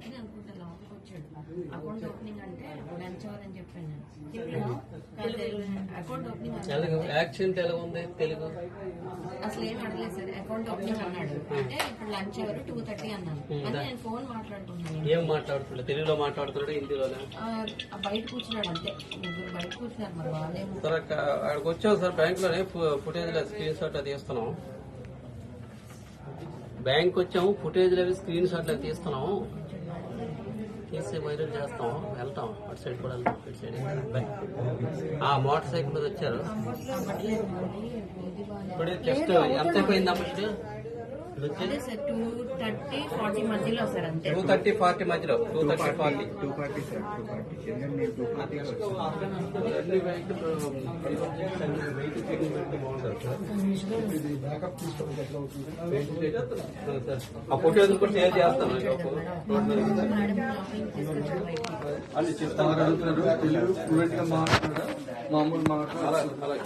అతనే అనుకుంటా లోపలికి వచ్చాడు అకౌంట్ ఓపెనింగ్ అంటే లంచ్ అవర్ అని చెప్పాను నేను. హిందీలో అకౌంట్ ఓపెనింగ్ తెలుగు. ఎలా ఉంది తెలుగు. అసలు ఏం అడగలేదు సార్. అకౌంట్ ఓపెనింగ్ అన్నాడు. అంటే ఇప్పుడు లంచ్ అవర్ టూ థర్టీ అన్నాను. అని నేను ఫోన్ మాట్లాడుకుంటున్నాను ఏం మాట్లాడుతున్నాడు? తెలుగులో మాట్లాడుతున్నాడు? ఆ బయట కూర్చున్నాడు అంతే. ముగ్గురు బయట కూర్చున్నారు మరి వాళ్ళేమో. సార్ అక్క- అక్కడికి వచ్చాం సార్. బ్యాంక్లోనే ఫుటేజ్ స్క్రీన్ షాట్ అది తీస్తున్నాం బ్యాంక్ వచ్చాము ఫుటేజ్ అవి స్క్రీన్ షాట్ అది తీస్తున్నాం తీసి వైరల్ చేస్తాం వెళ్తాం. అటు సైడ్ కూడా వెళ్తాం ఇటు సైడ్. ఆ మోటార్ సైకిల్ మీద వచ్చారు. ఇప్పుడు జస్ట్ ఎంత అయిపోయింది వచ్చి అదే సార్ టూ థర్టీ ఫార్టీ మధ్యలో సార్ అంతే. టూ థర్టీ ఫార్టీ మధ్యలో two thirty forty two sir two forty ఎందుకంటే నేను టూ పార్టీ అన్ని వెహికల్ ఆ ఫోటోస్ కూడా షేర్ చేస్తాను. చెప్తాను. తెలుగు ఫ్లూయెంట్గా మాట్లాడారు మామూలు మాట్లాడారు అలాగే